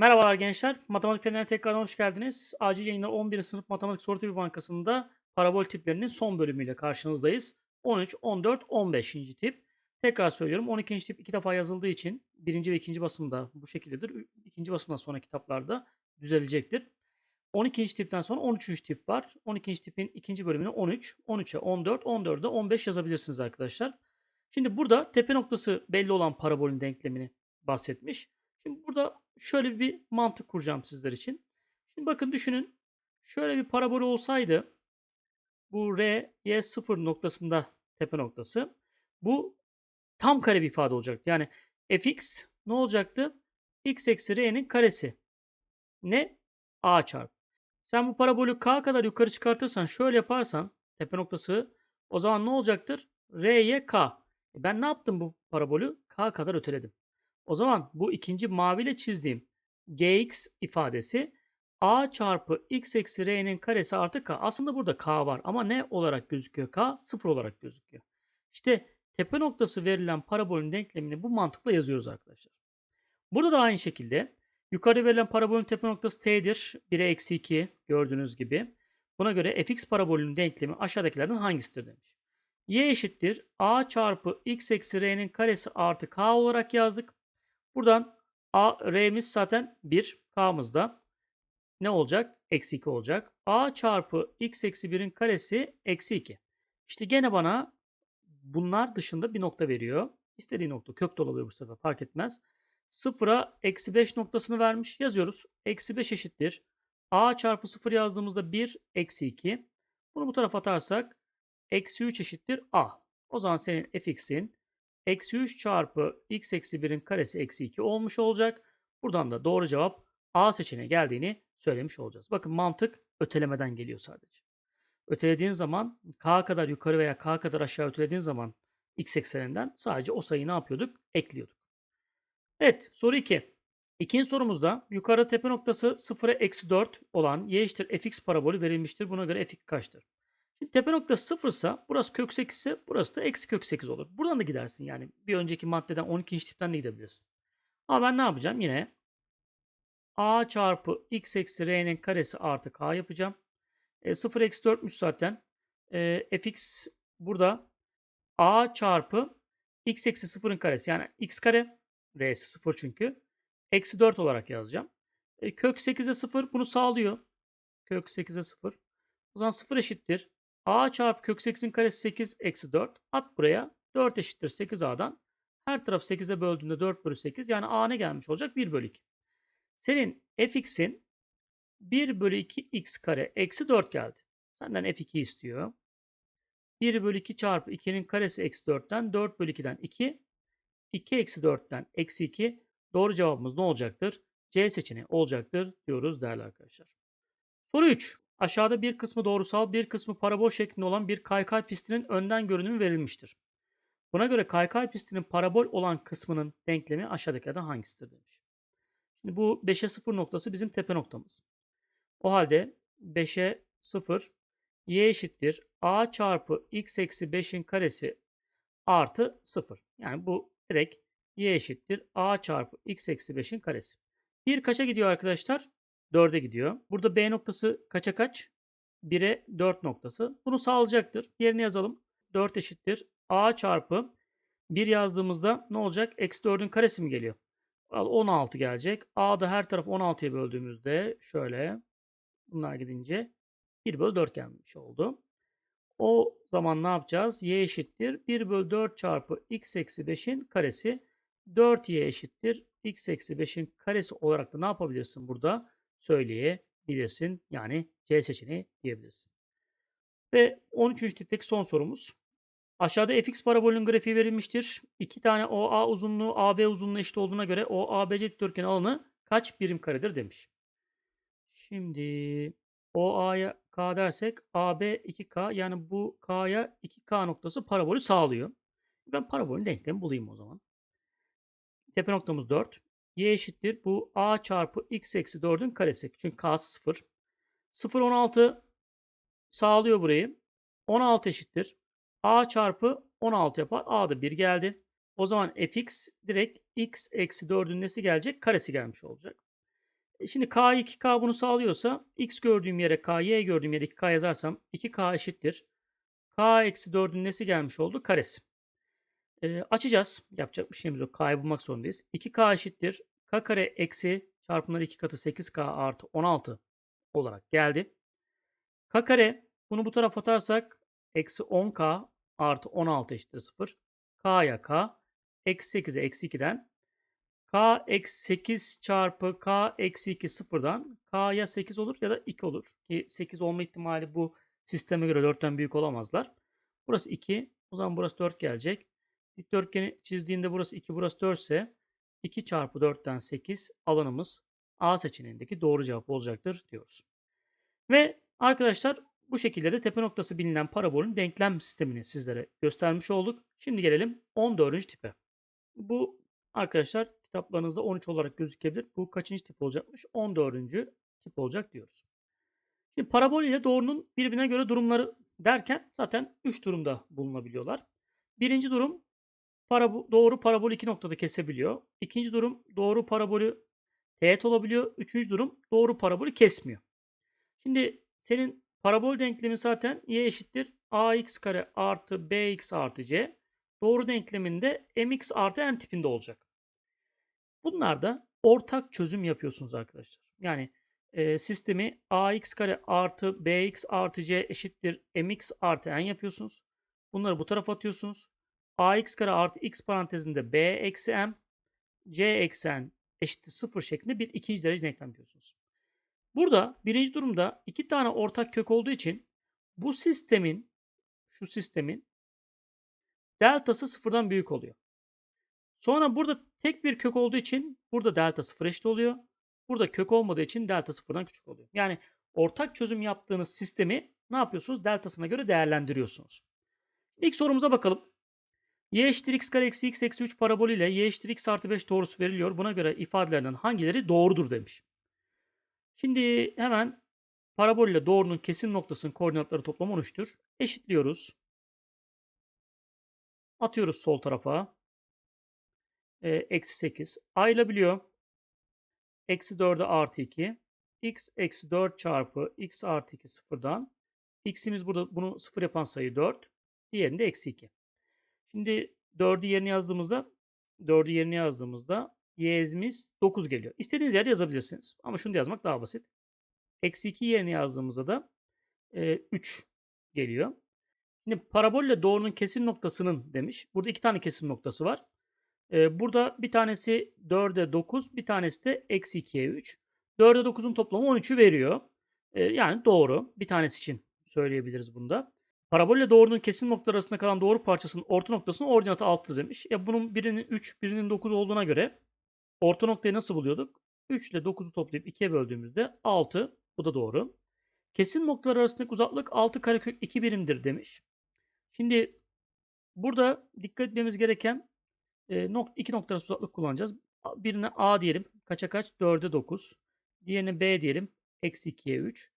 Merhabalar gençler. Matematik Feneri'ne tekrardan hoş geldiniz. Acil yayınlar 11. sınıf Matematik Soru Tipi Bankası'nda parabol tiplerinin son bölümüyle karşınızdayız. 13, 14, 15. tip. Tekrar söylüyorum 12. tip iki defa yazıldığı için birinci ve ikinci basımda bu şekildedir. İkinci basımdan sonra kitaplarda düzelecektir. 12. tipten sonra 13. tip var. 12. tipin ikinci bölümünü 13, 13'e 14, 14'e 15 yazabilirsiniz arkadaşlar. Şimdi burada tepe noktası belli olan parabolün denklemini bahsetmiş. Şimdi burada şöyle bir mantık kuracağım sizler için. Şimdi bakın düşünün. Şöyle bir parabol olsaydı bu R, Y sıfır noktasında tepe noktası. Bu tam kare bir ifade olacaktı. Yani fx ne olacaktı? x eksi r'nin karesi. Ne? a çarpı. Sen bu parabolü k kadar yukarı çıkartırsan şöyle yaparsan tepe noktası o zaman ne olacaktır? r'ye k. E Ben ne yaptım bu parabolü? k kadar öteledim. O zaman bu ikinci maviyle çizdiğim gx ifadesi a çarpı x eksi r'nin karesi artı k. Aslında burada k var ama ne olarak gözüküyor k? Sıfır olarak gözüküyor. İşte tepe noktası verilen parabolün denklemini bu mantıkla yazıyoruz arkadaşlar. Burada da aynı şekilde yukarı verilen parabolün tepe noktası t'dir. 1'e eksi 2 gördüğünüz gibi. Buna göre fx parabolünün denklemi aşağıdakilerden hangisidir demiş. y eşittir a çarpı x eksi r'nin karesi artı k olarak yazdık. Buradan a, r'miz zaten 1, k'mız da ne olacak? Eksi 2 olacak. a çarpı x eksi 1'in karesi eksi 2. İşte gene bana bunlar dışında bir nokta veriyor. İstediği nokta kök de olabilir bu sefer fark etmez. Sıfıra eksi 5 noktasını vermiş. Yazıyoruz. Eksi 5 eşittir. a çarpı 0 yazdığımızda 1 eksi 2. Bunu bu tarafa atarsak eksi 3 eşittir a. O zaman senin fx'in eksi 3 çarpı x eksi 1'in karesi eksi 2 olmuş olacak. Buradan da doğru cevap A seçeneği geldiğini söylemiş olacağız. Bakın mantık ötelemeden geliyor sadece. Ötelediğin zaman k kadar yukarı veya k kadar aşağı ötelediğin zaman x ekseninden sadece o sayıyı ne yapıyorduk? Ekliyorduk. Evet soru 2. İkinci sorumuzda yukarı tepe noktası 0'a eksi 4 olan y eşittir fx parabolü verilmiştir. Buna göre fx kaçtır? Şimdi tepe noktası 0 ise burası kök 8 ise burası da eksi kök 8 olur. Buradan da gidersin yani. Bir önceki maddeden 12. tipten de gidebilirsin. Ama ben ne yapacağım? Yine a çarpı x eksi r'nin karesi artı k yapacağım. E, 0 eksi 4'müş zaten. E, fx burada a çarpı x eksi 0'ın karesi. Yani x kare r'si 0 çünkü. Eksi 4 olarak yazacağım. E, kök 8'e 0 bunu sağlıyor. Kök 8'e 0. O zaman 0 eşittir. A çarpı kök 8'in karesi 8 eksi 4. At buraya. 4 eşittir 8a'dan. Her taraf 8'e böldüğünde 4 bölü 8. Yani a ne gelmiş olacak? 1 bölü 2. Senin fx'in 1 bölü 2 x kare eksi 4 geldi. Senden f2 istiyor. 1 bölü 2 çarpı 2'nin karesi eksi 4'ten 4 bölü 2'den 2. 2 eksi 4'ten eksi 2. Doğru cevabımız ne olacaktır? C seçeneği olacaktır diyoruz değerli arkadaşlar. Soru 3. Aşağıda bir kısmı doğrusal bir kısmı parabol şeklinde olan bir kaykay pistinin önden görünümü verilmiştir. Buna göre kaykay pistinin parabol olan kısmının denklemi aşağıdakilerden hangisidir demiş. Şimdi bu 5'e 0 noktası bizim tepe noktamız. O halde 5'e 0 y eşittir a çarpı x eksi 5'in karesi artı 0. Yani bu direkt y eşittir a çarpı x eksi 5'in karesi. 1 kaça gidiyor arkadaşlar? 4'e gidiyor. Burada b noktası kaça kaç? 1'e 4 noktası. Bunu sağlayacaktır. Yerine yazalım. 4 eşittir a çarpı 1 yazdığımızda ne olacak? Eksi 4'ün karesi mi geliyor? Al 16 gelecek. A'da her taraf 16'ya böldüğümüzde şöyle bunlar gidince 1 bölü 4 gelmiş oldu. O zaman ne yapacağız? Y eşittir 1 bölü 4 çarpı x eksi 5'in karesi 4y eşittir x eksi 5'in karesi olarak da ne yapabilirsin burada? Söyleyebilirsin. Yani C seçeneği diyebilirsin. Ve 13. tipteki son sorumuz. Aşağıda fx parabolünün grafiği verilmiştir. İki tane OA uzunluğu AB uzunluğu eşit olduğuna göre OABC dikdörtgen alanı kaç birim karedir demiş. Şimdi OA'ya K dersek AB 2K yani bu K'ya 2K noktası parabolü sağlıyor. Ben parabolün denklemi bulayım o zaman. Tepe noktamız 4. Y eşittir bu A çarpı X eksi 4'ün karesi. Çünkü K'sı 0. 0 16 sağlıyor burayı. 16 eşittir. A çarpı 16 yapar. A da 1 geldi. O zaman fx direkt x eksi 4'ün nesi gelecek? Karesi gelmiş olacak. E, Şimdi K 2K bunu sağlıyorsa X gördüğüm yere K, Y gördüğüm yere 2K yazarsam 2K eşittir. K eksi 4'ün nesi gelmiş oldu? Karesi. E, açacağız. Yapacak bir şeyimiz yok. K'yı bulmak zorundayız. 2K eşittir. K kare eksi çarpımları 2 katı 8K artı 16 olarak geldi. K kare bunu bu tarafa atarsak eksi 10K artı 16 eşittir 0. K'ya K. Eksi 8'e eksi 2'den K eksi 8 çarpı K eksi 2 sıfırdan K ya 8 olur ya da 2 olur. Ki 8 olma ihtimali bu sisteme göre 4'ten büyük olamazlar. Burası 2. O zaman burası 4 gelecek. Dikdörtgeni çizdiğinde burası 2 burası 4 ise 2 çarpı 4'ten 8 alanımız A seçeneğindeki doğru cevap olacaktır diyoruz. Ve arkadaşlar bu şekilde de tepe noktası bilinen parabolün denklem sistemini sizlere göstermiş olduk. Şimdi gelelim 14. tipe. Bu arkadaşlar kitaplarınızda 13 olarak gözükebilir. Bu kaçıncı tip olacakmış? 14. tip olacak diyoruz. Şimdi parabol ile doğrunun birbirine göre durumları derken zaten 3 durumda bulunabiliyorlar. Birinci durum parabo- doğru parabol iki noktada kesebiliyor. İkinci durum doğru parabolü teğet olabiliyor. Üçüncü durum doğru parabolü kesmiyor. Şimdi senin parabol denklemi zaten y eşittir ax kare artı bx artı c. Doğru denkleminde mx artı n tipinde olacak. Bunlarda ortak çözüm yapıyorsunuz arkadaşlar. Yani e, sistemi ax kare artı bx artı c eşittir mx artı n yapıyorsunuz. Bunları bu tarafa atıyorsunuz. Ax kare artı x parantezinde b eksi m c eksi n eşittir 0 şeklinde bir ikinci derece denklem yapıyorsunuz. Burada birinci durumda iki tane ortak kök olduğu için bu sistemin şu sistemin deltası sıfırdan büyük oluyor. Sonra burada tek bir kök olduğu için burada delta sıfır eşit oluyor. Burada kök olmadığı için delta sıfırdan küçük oluyor. Yani ortak çözüm yaptığınız sistemi ne yapıyorsunuz? Deltasına göre değerlendiriyorsunuz. İlk sorumuza bakalım. Y eşittir x kare eksi x eksi 3 parabolü ile y eşittir x artı 5 doğrusu veriliyor. Buna göre ifadelerden hangileri doğrudur demiş. Şimdi hemen parabol ile doğrunun kesim noktasının koordinatları toplamı 13'tür. Eşitliyoruz. Atıyoruz sol tarafa. Ee, eksi 8. Ayrılabiliyor. Eksi 4'e artı 2. x eksi 4 çarpı x artı 2 sıfırdan. x'imiz burada bunu sıfır yapan sayı 4. Diğerinde eksi 2. Şimdi 4'ü yerine yazdığımızda 4'ü yerine yazdığımızda y'imiz 9 geliyor. İstediğiniz yerde yazabilirsiniz. Ama şunu da yazmak daha basit. Eksi 2 yerine yazdığımızda da e, 3 geliyor. Şimdi parabolle doğrunun kesim noktasının demiş. Burada iki tane kesim noktası var. E, burada bir tanesi 4'e 9, bir tanesi de eksi 2'ye 3. 4'e 9'un toplamı 13'ü veriyor. E, yani doğru. Bir tanesi için söyleyebiliriz bunda. Parabolle doğrunun kesim noktaları arasında kalan doğru parçasının orta noktasının ordinatı 6'dır demiş. E bunun birinin 3, birinin 9 olduğuna göre orta noktayı nasıl buluyorduk? 3 ile 9'u toplayıp 2'ye böldüğümüzde 6. Bu da doğru. Kesim noktaları arasındaki uzaklık 6 karekök 2 birimdir demiş. Şimdi burada dikkat etmemiz gereken e, nok iki nokta uzaklık kullanacağız. Birine A diyelim. Kaça kaç? 4'e 9. Diğerine B diyelim. Eksi 2'ye 3.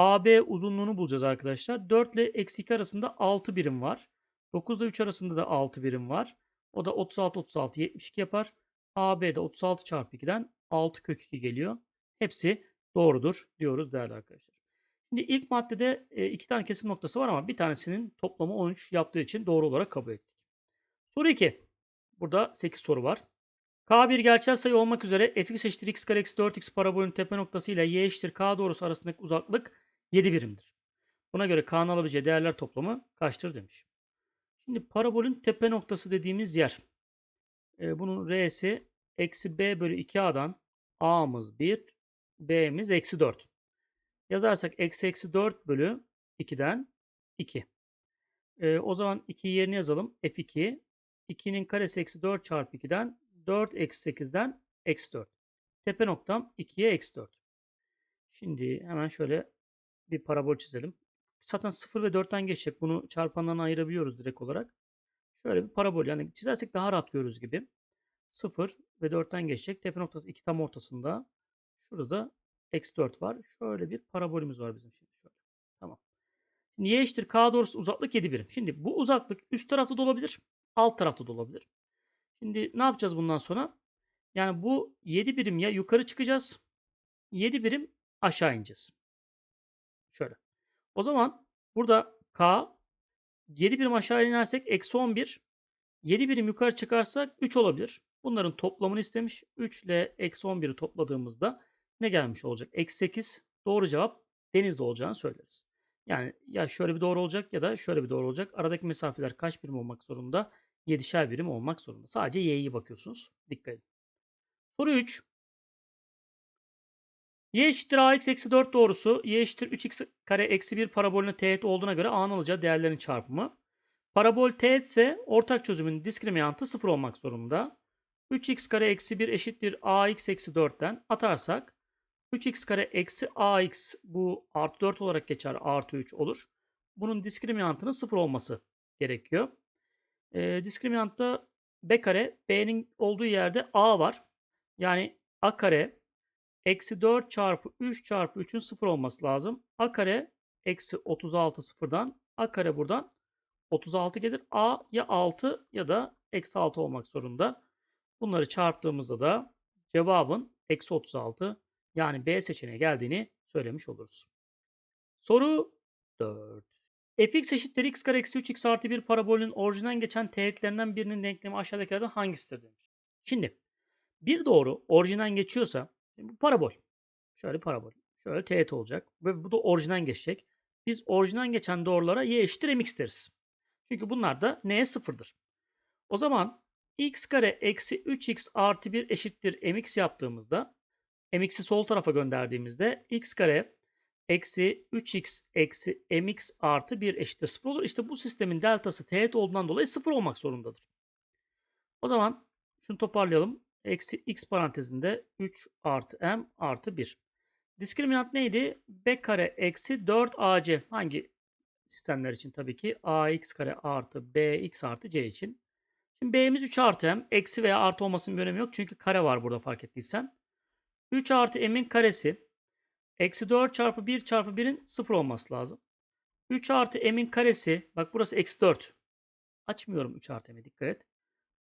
AB uzunluğunu bulacağız arkadaşlar. 4 ile eksi 2 arasında 6 birim var. 9 ile 3 arasında da 6 birim var. O da 36 36 72 yapar. AB de 36 çarpı 2'den 6 kök 2 geliyor. Hepsi doğrudur diyoruz değerli arkadaşlar. Şimdi ilk maddede e, iki tane kesim noktası var ama bir tanesinin toplamı 13 yaptığı için doğru olarak kabul ettik. Soru 2. Burada 8 soru var. K bir gerçel sayı olmak üzere fx eşittir x kare eksi 4x parabolün tepe noktası ile y eşittir k doğrusu arasındaki uzaklık 7 birimdir. Buna göre k'nın alabileceği değerler toplamı kaçtır demiş. Şimdi parabolün tepe noktası dediğimiz yer. E, bunun r'si eksi b bölü 2a'dan a'mız 1, b'miz eksi 4. Yazarsak eksi eksi 4 bölü 2'den 2. E, o zaman 2'yi yerine yazalım. f2 2'nin karesi eksi 4 çarpı 2'den 4 eksi 8'den eksi 4. Tepe noktam 2'ye eksi 4. Şimdi hemen şöyle bir parabol çizelim. Zaten 0 ve 4'ten geçecek. Bunu çarpandan ayırabiliyoruz direkt olarak. Şöyle bir parabol yani çizersek daha rahat görürüz gibi. 0 ve 4'ten geçecek. Tepe noktası 2 tam ortasında. Şurada da eksi 4 var. Şöyle bir parabolümüz var bizim şimdi. Şöyle. Tamam. Şimdi y eşittir k doğrusu uzaklık 7 birim. Şimdi bu uzaklık üst tarafta da olabilir. Alt tarafta da olabilir. Şimdi ne yapacağız bundan sonra? Yani bu 7 birim ya yukarı çıkacağız 7 birim aşağı ineceğiz. Şöyle. O zaman burada K 7 birim aşağı inersek eksi 11. 7 birim yukarı çıkarsak 3 olabilir. Bunların toplamını istemiş. 3 ile eksi 11'i topladığımızda ne gelmiş olacak? Eksi 8 doğru cevap denizde olacağını söyleriz. Yani ya şöyle bir doğru olacak ya da şöyle bir doğru olacak. Aradaki mesafeler kaç birim olmak zorunda? 7'şer birim olmak zorunda. Sadece y'yi bakıyorsunuz. Dikkat edin. Soru 3. y eşittir ax eksi 4 doğrusu y eşittir 3x kare eksi 1 parabolüne teğet olduğuna göre a'nın alacağı değerlerin çarpımı. Parabol teğet ise ortak çözümün diskriminantı 0 olmak zorunda. 3x kare eksi 1 eşittir ax eksi 4'ten atarsak 3x kare eksi ax bu artı 4 olarak geçer artı 3 olur. Bunun diskriminantının 0 olması gerekiyor. E, diskriminantta b kare b'nin olduğu yerde a var. Yani a kare eksi 4 çarpı 3 çarpı 3'ün 0 olması lazım. a kare eksi 36 sıfırdan a kare buradan 36 gelir. a ya 6 ya da eksi 6 olmak zorunda. Bunları çarptığımızda da cevabın eksi 36 yani B seçeneği geldiğini söylemiş oluruz. Soru 4. fx eşittir x kare eksi 3x artı 1 parabolün orijinden geçen teğetlerinden birinin denklemi aşağıdakilerden hangisidir demiş. Şimdi bir doğru orijinden geçiyorsa bu parabol. Şöyle parabol. Şöyle teğet olacak ve bu da orijinden geçecek. Biz orijinden geçen doğrulara y eşittir mx deriz. Çünkü bunlar da n'ye sıfırdır. O zaman x kare eksi 3x artı 1 eşittir mx yaptığımızda mx'i sol tarafa gönderdiğimizde x kare eksi 3x eksi mx artı 1 eşittir 0 olur. İşte bu sistemin deltası teğet olduğundan dolayı 0 olmak zorundadır. O zaman şunu toparlayalım. Eksi x parantezinde 3 artı m artı 1. Diskriminant neydi? b kare eksi 4ac. Hangi sistemler için tabii ki? ax kare artı bx artı c için. Şimdi b'miz 3 artı m. Eksi veya artı olmasının bir önemi yok. Çünkü kare var burada fark ettiysen. 3 artı m'in karesi. Eksi 4 çarpı 1 çarpı 1'in 0 olması lazım. 3 artı m'in karesi. Bak burası eksi 4. Açmıyorum 3 artı m'e dikkat et.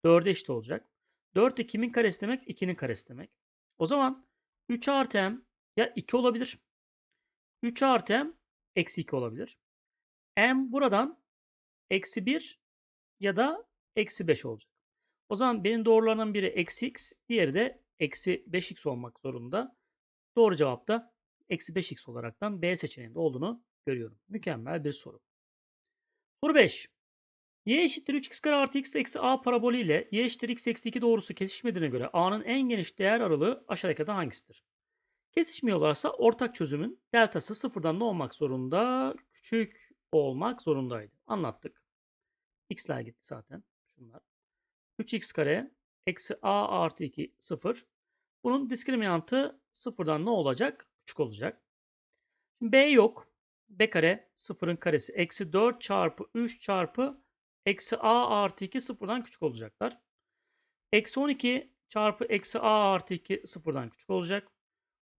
4'e eşit olacak. 4 de kimin karesi demek? 2'nin karesi demek. O zaman 3 artı m ya 2 olabilir. 3 artı m eksi 2 olabilir. m buradan eksi 1 ya da eksi 5 olacak. O zaman benim doğrularından biri eksi x, diğeri de eksi 5x olmak zorunda. Doğru cevap da eksi 5x olaraktan B seçeneğinde olduğunu görüyorum. Mükemmel bir soru. Soru 5. y eşittir 3x kare artı x eksi a parabolü ile y eşittir x eksi 2 doğrusu kesişmediğine göre a'nın en geniş değer aralığı aşağıdakilerden hangisidir? Kesişmiyorlarsa ortak çözümün deltası sıfırdan ne olmak zorunda? Küçük olmak zorundaydı. Anlattık. x'ler gitti zaten. Şunlar. 3x kare eksi a artı 2 0. Bunun diskriminantı sıfırdan ne olacak? Küçük olacak. Şimdi b yok. b kare sıfırın karesi eksi 4 çarpı 3 çarpı eksi a artı 2 sıfırdan küçük olacaklar. Eksi 12 çarpı eksi a artı 2 sıfırdan küçük olacak.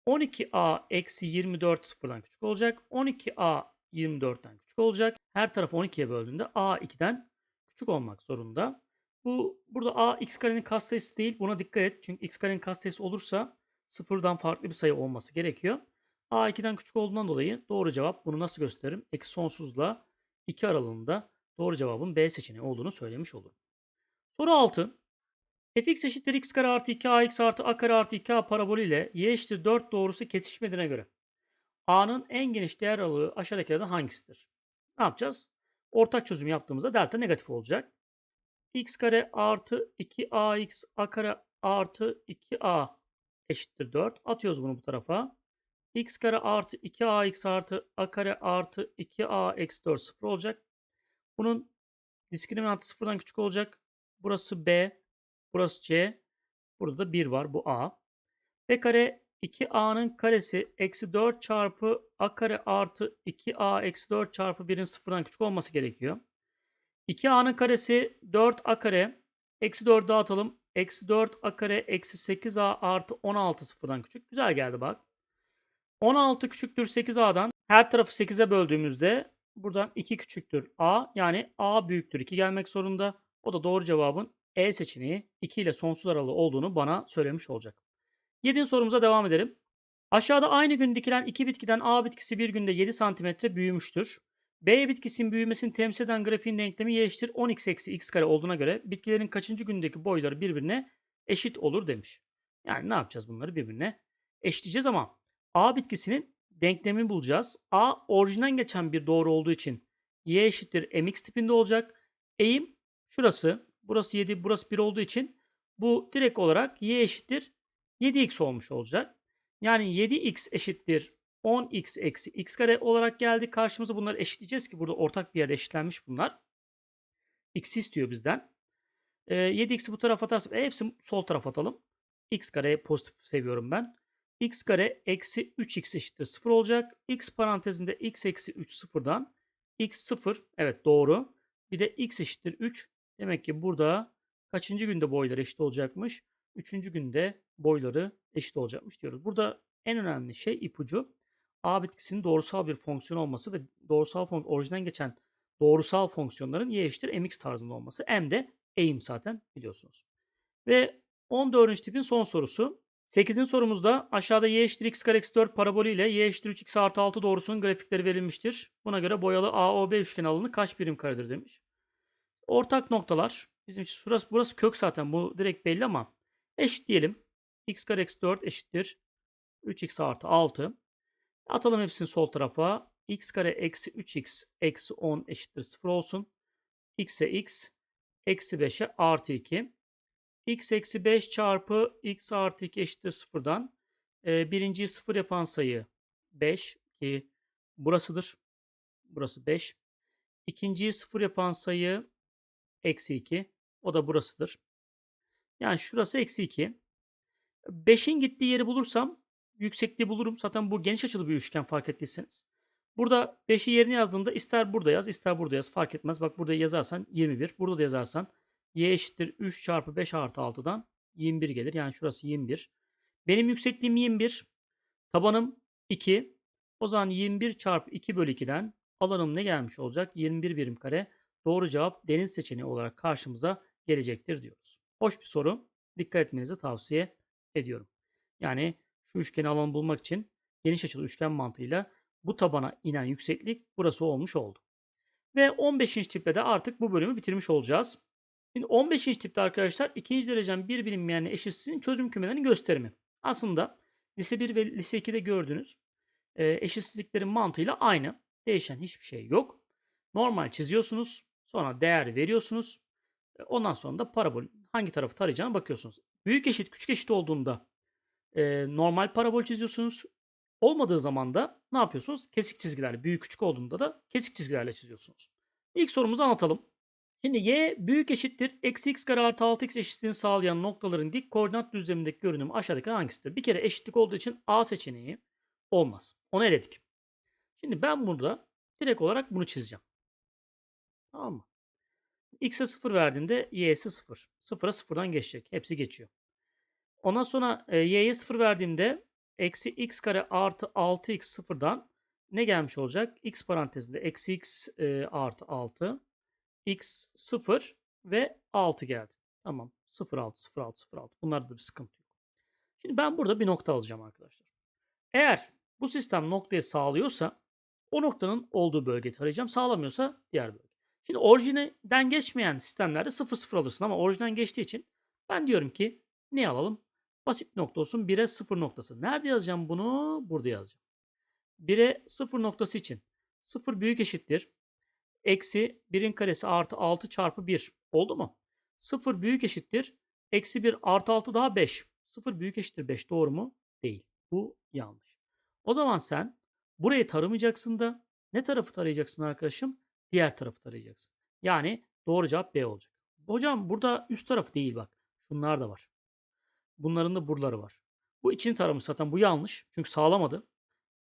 12a eksi 24 sıfırdan küçük olacak. 12a 24'ten küçük olacak. Her tarafı 12'ye böldüğünde a 2'den küçük olmak zorunda. Bu burada a x karenin katsayısı değil. Buna dikkat et. Çünkü x karenin katsayısı olursa sıfırdan farklı bir sayı olması gerekiyor. a 2'den küçük olduğundan dolayı doğru cevap bunu nasıl gösteririm? Eksi sonsuzla 2 aralığında doğru cevabın B seçeneği olduğunu söylemiş olurum. Soru 6. fx eşittir x kare artı 2ax artı a kare artı 2a parabolü ile y eşittir 4 doğrusu kesişmediğine göre a'nın en geniş değer aralığı aşağıdakilerden hangisidir? Ne yapacağız? Ortak çözüm yaptığımızda delta negatif olacak x kare artı 2ax a kare artı 2a eşittir 4. Atıyoruz bunu bu tarafa. x kare artı 2ax artı a kare artı 2a eksi 4 sıfır olacak. Bunun diskriminantı sıfırdan küçük olacak. Burası b, burası c. Burada da 1 var bu a. b kare 2a'nın karesi eksi 4 çarpı a kare artı 2a eksi 4 çarpı 1'in sıfırdan küçük olması gerekiyor. 2a'nın karesi 4a kare. Eksi 4 dağıtalım. Eksi 4a kare eksi 8a artı 16 sıfırdan küçük. Güzel geldi bak. 16 küçüktür 8a'dan. Her tarafı 8'e böldüğümüzde buradan 2 küçüktür a. Yani a büyüktür 2 gelmek zorunda. O da doğru cevabın E seçeneği 2 ile sonsuz aralığı olduğunu bana söylemiş olacak. 7. sorumuza devam edelim. Aşağıda aynı gün dikilen iki bitkiden A bitkisi bir günde 7 cm büyümüştür. B bitkisinin büyümesini temsil eden grafiğin denklemi y eşittir 10x eksi x kare olduğuna göre bitkilerin kaçıncı gündeki boyları birbirine eşit olur demiş. Yani ne yapacağız bunları birbirine eşitleyeceğiz ama A bitkisinin denklemini bulacağız. A orijinden geçen bir doğru olduğu için y eşittir mx tipinde olacak. Eğim şurası, burası 7, burası 1 olduğu için bu direkt olarak y eşittir 7x olmuş olacak. Yani 7x eşittir 10x eksi x kare olarak geldi. Karşımıza bunları eşitleyeceğiz ki burada ortak bir yerde eşitlenmiş bunlar. x istiyor bizden. Ee, 7x'i bu tarafa atarsak e, hepsini sol tarafa atalım. x kare pozitif seviyorum ben. X kare eksi 3x eşittir 0 olacak. x parantezinde x eksi 3 sıfırdan x 0 evet doğru. Bir de x eşittir 3. Demek ki burada kaçıncı günde boyları eşit olacakmış? Üçüncü günde boyları eşit olacakmış diyoruz. Burada en önemli şey ipucu A bitkisinin doğrusal bir fonksiyon olması ve doğrusal fonksiyon orijinden geçen doğrusal fonksiyonların y eşittir mx tarzında olması. M de eğim zaten biliyorsunuz. Ve 14. tipin son sorusu. 8. sorumuzda aşağıda y eşittir x kare eksi 4 parabolü ile y eşittir 3x artı 6 doğrusunun grafikleri verilmiştir. Buna göre boyalı AOB üçgen alanı kaç birim karedir demiş. Ortak noktalar. Bizim için burası, burası kök zaten bu direkt belli ama eşit diyelim. x kare eksi 4 eşittir 3x artı 6. Atalım hepsini sol tarafa. x kare eksi 3x eksi 10 eşittir 0 olsun. x'e x eksi 5'e artı 2. x eksi 5 çarpı x artı 2 eşittir 0'dan. E, birinciyi 0 yapan sayı 5 ki burasıdır. Burası 5. İkinciyi 0 yapan sayı eksi 2. O da burasıdır. Yani şurası eksi 2. 5'in gittiği yeri bulursam yüksekliği bulurum. Zaten bu geniş açılı bir üçgen fark ettiyseniz. Burada 5'i yerine yazdığında ister burada yaz ister burada yaz fark etmez. Bak burada yazarsan 21. Burada da yazarsan y eşittir 3 çarpı 5 artı 6'dan 21 gelir. Yani şurası 21. Benim yüksekliğim 21. Tabanım 2. O zaman 21 çarpı 2 bölü 2'den alanım ne gelmiş olacak? 21 birim kare. Doğru cevap deniz seçeneği olarak karşımıza gelecektir diyoruz. Hoş bir soru. Dikkat etmenizi tavsiye ediyorum. Yani şu üçgeni alanı bulmak için geniş açılı üçgen mantığıyla bu tabana inen yükseklik burası olmuş oldu. Ve 15. tipte de artık bu bölümü bitirmiş olacağız. Şimdi 15. tipte arkadaşlar ikinci derecen bir bilinmeyenli eşitsizliğin çözüm kümelerinin gösterimi. Aslında lise 1 ve lise 2'de gördüğünüz e, eşitsizliklerin mantığıyla aynı. Değişen hiçbir şey yok. Normal çiziyorsunuz. Sonra değer veriyorsunuz. E, ondan sonra da parabol hangi tarafı tarayacağına bakıyorsunuz. Büyük eşit küçük eşit olduğunda e, normal parabol çiziyorsunuz. Olmadığı zaman da ne yapıyorsunuz? Kesik çizgilerle, büyük küçük olduğunda da kesik çizgilerle çiziyorsunuz. İlk sorumuzu anlatalım. Şimdi y büyük eşittir eksi x kare artı 6x eşitliğini sağlayan noktaların dik koordinat düzlemindeki görünümü aşağıdaki hangisidir? Bir kere eşitlik olduğu için A seçeneği olmaz. Onu eledik. Şimdi ben burada direkt olarak bunu çizeceğim. Tamam mı? X'e 0 verdiğimde y'si 0. 0'a 0'dan geçecek. Hepsi geçiyor. Ondan sonra e, y'ye 0 verdiğimde eksi x kare artı 6x sıfırdan ne gelmiş olacak? x parantezinde eksi x e, artı 6 x 0 ve 6 geldi. Tamam. 0 6 0 6 0 6. Bunlarda da bir sıkıntı yok. Şimdi ben burada bir nokta alacağım arkadaşlar. Eğer bu sistem noktayı sağlıyorsa o noktanın olduğu bölgeyi tarayacağım. Sağlamıyorsa diğer bölge. Şimdi orijinden geçmeyen sistemlerde 0 0 alırsın ama orijinden geçtiği için ben diyorum ki ne alalım? Basit nokta olsun 1'e 0 noktası. Nerede yazacağım bunu? Burada yazacağım. 1'e 0 noktası için 0 büyük eşittir. Eksi 1'in karesi artı 6 çarpı 1. Oldu mu? 0 büyük eşittir. Eksi 1 artı 6 daha 5. 0 büyük eşittir 5 doğru mu? Değil. Bu yanlış. O zaman sen burayı taramayacaksın da ne tarafı tarayacaksın arkadaşım? Diğer tarafı tarayacaksın. Yani doğru cevap B olacak. Hocam burada üst tarafı değil bak. Şunlar da var. Bunların da buraları var. Bu için taramış zaten bu yanlış. Çünkü sağlamadı.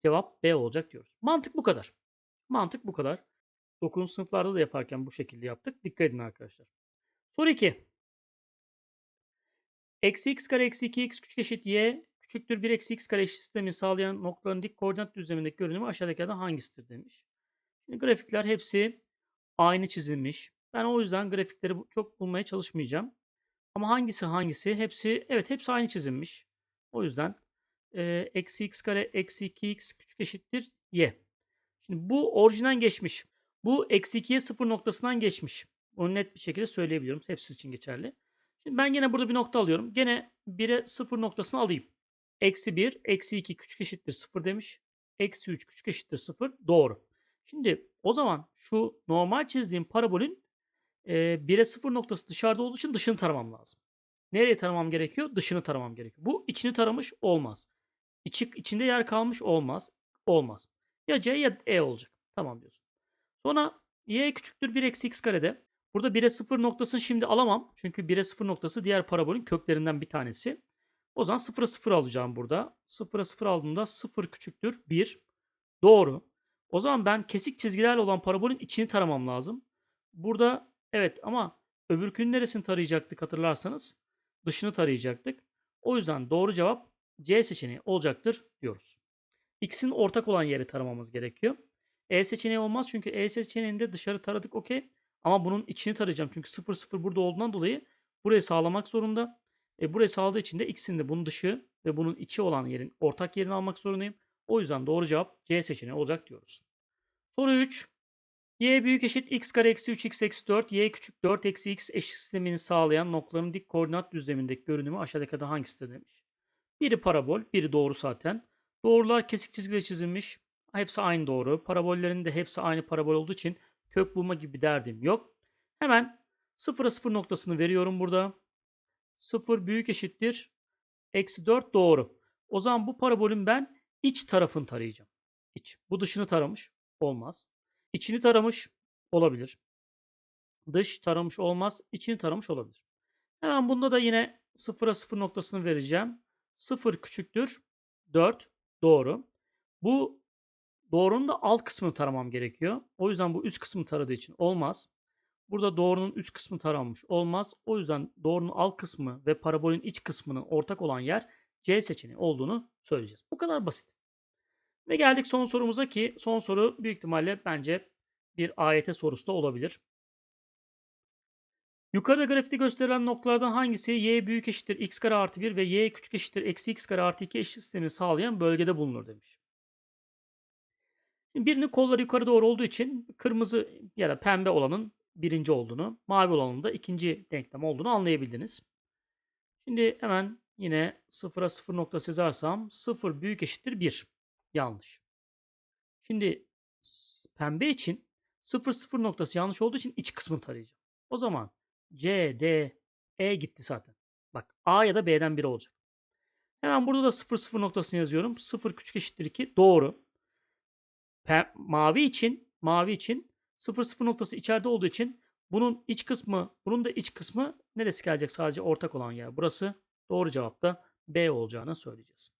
Cevap B olacak diyoruz. Mantık bu kadar. Mantık bu kadar. 9. sınıflarda da yaparken bu şekilde yaptık. Dikkat edin arkadaşlar. Soru 2. Eksi x kare eksi 2x küçük eşit y küçüktür 1 eksi x kare eşit sistemi sağlayan noktaların dik koordinat düzlemindeki görünümü aşağıdakilerden hangisidir demiş. Şimdi grafikler hepsi aynı çizilmiş. Ben o yüzden grafikleri çok bulmaya çalışmayacağım. Ama hangisi hangisi? Hepsi evet hepsi aynı çizilmiş. O yüzden eee, eksi x kare eksi 2x küçük eşittir y. Şimdi bu orijinden geçmiş. Bu eksi 2'ye 0 noktasından geçmiş. Onu net bir şekilde söyleyebiliyorum. Hepsi için geçerli. Şimdi ben gene burada bir nokta alıyorum. Gene 1'e 0 noktasını alayım. Eksi 1, eksi 2 küçük eşittir 0 demiş. Eksi 3 küçük eşittir 0. Doğru. Şimdi o zaman şu normal çizdiğim parabolün eee 1'e 0 noktası dışarıda olduğu için dışını taramam lazım. Nereye taramam gerekiyor? Dışını taramam gerekiyor. Bu içini taramış olmaz. İçi, içinde yer kalmış olmaz. Olmaz. Ya C ya E olacak. Tamam diyorsun. Sonra y küçüktür 1 eksi x karede. Burada 1'e 0 noktasını şimdi alamam. Çünkü 1'e 0 noktası diğer parabolün köklerinden bir tanesi. O zaman 0'a 0 alacağım burada. 0'a 0 aldığımda 0 küçüktür 1. Doğru. O zaman ben kesik çizgilerle olan parabolün içini taramam lazım. Burada evet ama öbürkünün neresini tarayacaktık hatırlarsanız? Dışını tarayacaktık. O yüzden doğru cevap C seçeneği olacaktır diyoruz. X'in ortak olan yeri taramamız gerekiyor. E seçeneği olmaz çünkü E seçeneğinde dışarı taradık okey. Ama bunun içini tarayacağım çünkü 0 0 burada olduğundan dolayı burayı sağlamak zorunda. E, burayı sağladığı için de X'in de bunun dışı ve bunun içi olan yerin ortak yerini almak zorundayım. O yüzden doğru cevap C seçeneği olacak diyoruz. Soru 3. Y büyük eşit x kare eksi 3 x eksi 4, y küçük 4 eksi x eşit sistemini sağlayan noktaların dik koordinat düzlemindeki görünümü aşağıdakilerden hangisidir demiş. Biri parabol, biri doğru zaten. Doğrular kesik çizgiyle çizilmiş. Hepsi aynı doğru. Parabollerin de hepsi aynı parabol olduğu için kök bulma gibi bir derdim yok. Hemen 0'a 0 noktasını veriyorum burada. 0 büyük eşittir. Eksi 4 doğru. O zaman bu parabolün ben iç tarafını tarayacağım. İç. Bu dışını taramış. Olmaz. İçini taramış. Olabilir. Dış taramış olmaz. içini taramış olabilir. Hemen bunda da yine 0'a 0 noktasını vereceğim. 0 küçüktür. 4 doğru. Bu doğrunun da alt kısmını taramam gerekiyor. O yüzden bu üst kısmı taradığı için olmaz. Burada doğrunun üst kısmı taranmış olmaz. O yüzden doğrunun alt kısmı ve parabolün iç kısmının ortak olan yer C seçeneği olduğunu söyleyeceğiz. Bu kadar basit. Ve geldik son sorumuza ki son soru büyük ihtimalle bence bir AYT sorusu da olabilir. Yukarıda grafikte gösterilen noktalardan hangisi y büyük eşittir x kare artı 1 ve y küçük eşittir eksi x kare artı 2 eşit sistemini sağlayan bölgede bulunur demiş. Birinin kolları yukarı doğru olduğu için kırmızı ya da pembe olanın birinci olduğunu, mavi olanın da ikinci denklem olduğunu anlayabildiniz. Şimdi hemen yine sıfıra sıfır noktası yazarsam 0 büyük eşittir 1. Yanlış. Şimdi pembe için 0 0 noktası yanlış olduğu için iç kısmını tarayacağım. O zaman C, D, E gitti zaten. Bak A ya da B'den biri olacak. Hemen burada da 0 0 noktasını yazıyorum. 0 küçük eşittir 2. Doğru. Mavi için mavi için 0 0 noktası içeride olduğu için bunun iç kısmı, bunun da iç kısmı neresi gelecek sadece ortak olan yer. Burası doğru cevap da B olacağını söyleyeceğiz.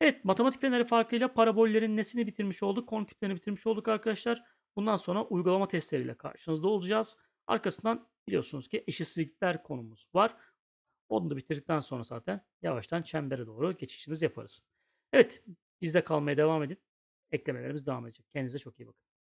Evet matematik feneri farkıyla parabollerin nesini bitirmiş olduk, konu tiplerini bitirmiş olduk arkadaşlar. Bundan sonra uygulama testleriyle karşınızda olacağız. Arkasından biliyorsunuz ki eşitsizlikler konumuz var. Onu da bitirdikten sonra zaten yavaştan çembere doğru geçişimiz yaparız. Evet bizde kalmaya devam edin. Eklemelerimiz devam edecek. Kendinize çok iyi bakın.